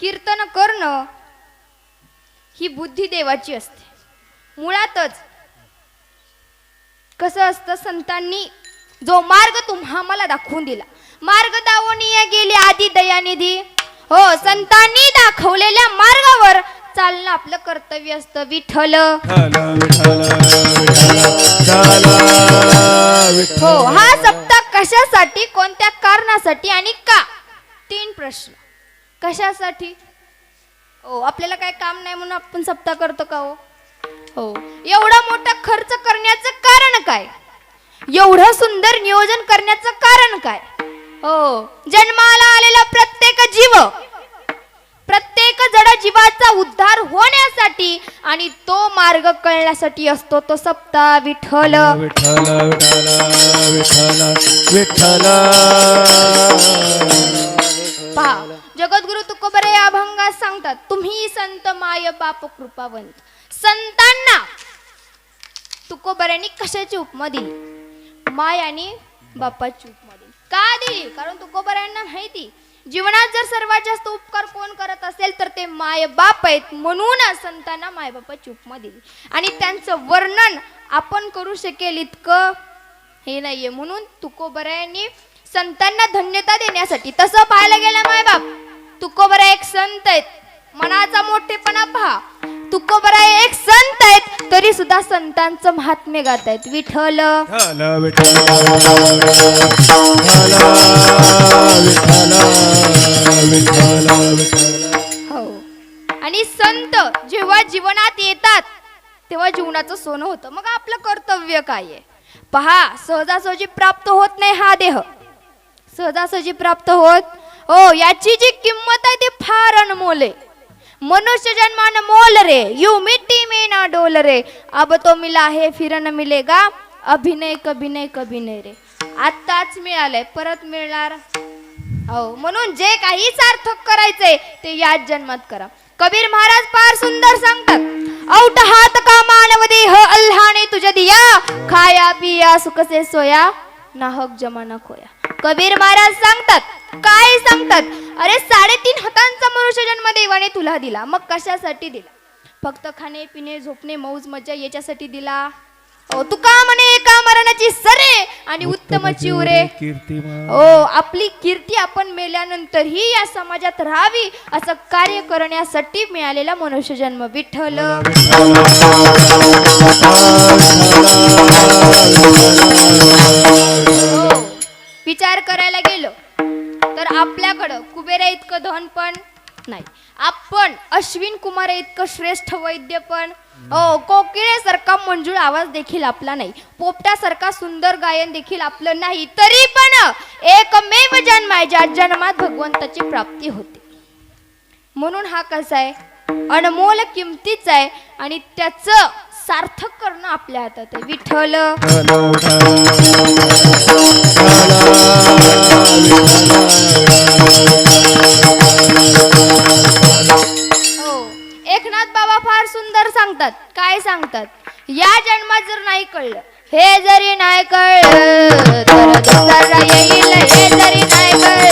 कीर्तन करणं ही बुद्धी देवाची असते. मुळातच कसं असतं संतांनी जो मार्ग तुम्हा मला दाखवून दिला. मार्ग दावणीय गेली आधी दयानिधी. हो संतांनी दाखवलेल्या मार्गावर चालणं आपलं कर्तव्य असतं. विठ्ठल. विठ्ठल हो हा सप्ताह कशासाठी कोणत्या कारणासाठी आणि का? तीन प्रश्न. कशासाठी? हो आपल्याला काय काम नाही म्हणून आपण सप्ताह करतो का हो? हो. एवढा मोठा खर्च करण्याचं कारण काय? एवढं सुंदर नियोजन करण्याचं कारण काय? हो जन्माला आलेला प्रत्येक जीव प्रत्येक जड जीवाचा उद्धार होण्यासाठी आणि तो मार्ग कळण्यासाठी असतो तो सप्ताह विठ्ठल. विठ्ठल विठ्ठल विठ्ठल पहा जगद्गुरु तुकोबरे या अभंगात सांगतात तुम्ही संत माय बाप कृपावंत. संतांना तुकोबऱ्यांनी कशाची उपमा दिली? माय आणि बापाची उपमा दिली. का दिली? कारण तुकोबऱ्यांना माहिती जीवनात जर सर्वात जास्त उपकार कोण करत असेल तर ते माय बाप आहेत. म्हणून संतांना माय बापाची उपमा दिली. आणि त्यांचं वर्णन आपण करू शकेल इतकं हे नाहीये. म्हणून तुकोबऱ्यांनी संतांना धन्यता देण्यासाठी तसं पाहायला गेलं माय बाप. तुकोबरा एक संत आहेत. मनाचा मोठेपणा पहा. तुकोबरा एक संत आहेत तरी सुद्धा संतांचं महात्म्य गात आहेत. विठ्ठल. हो. आणि संत जेव्हा जीवनात येतात तेव्हा जीवनाचं सोनं होतं. मग आपलं कर्तव्य काय आहे? पहा सहजासहजी प्राप्त होत नाही हा देह. सहजासहजी प्राप्त होत हो याची जी किंमत आहे ती फार अनमोल आहे. मनुष्य जन्मान मोल रे. यू मिट्टी में ना डोल रे. अब तो मिला है फिर न मिलेगा. अभिनय कभिनय कभिनय कभी नाही रे. आत्ताच मिळालंय परत मिळणार. हो म्हणून जे काही सार्थक करायचंय ते याच जन्मात करा. कबीर महाराज फार सुंदर सांगतात औट हात का मानव देह अल्हाने तुझ्या दिया. खाया पिया सुखसे सोया. नाहक जमाना खोया. कबीर महाराज सांगतात काय सांगतात? अरे साडेतीन हातांचा मनुष्य जन्म देवाने तुला दिला. मग कशासाठी दिला? फक्त खाणे पिणे झोपणे मौज मजा याच्यासाठी दिला? ओ तुका म्हणे एका मरणाची सरे आणि उत्तम चिवरे. कीर्तिमान ओ आपली कीर्ती आपण मेल्यानंतरही या समाजात राहावी असं कार्य करण्यासाठी मिळालेला मनुष्य जन्म विठ्ठल. हो. विचार करायला गेलो तर आपल्याकडं कुबेरा इतकं धन पण नाही. आपण अश्विन कुमार इतकं श्रेष्ठ वैद्य पण. कोकिळेसारखा मंजूळ आवाज देखील आपला नाही. पोपटासारखा सुंदर गायन देखील आपलं नाही. तरी पण एकमेव जन्म आहे ज्या जन्मात भगवंताची प्राप्ती होते. म्हणून हा कसा आहे? अनमोल किमतीचा आहे आणि त्याचं सार्थक करणं आपल्या हातात आहे. विठ्ठल. हो. एकनाथ बाबा फार सुंदर सांगतात. काय सांगतात? या जन्मात जर नाही कळलं हे जरी नाही कळलं तर दुसरा येईल हे जरी नाही कळलं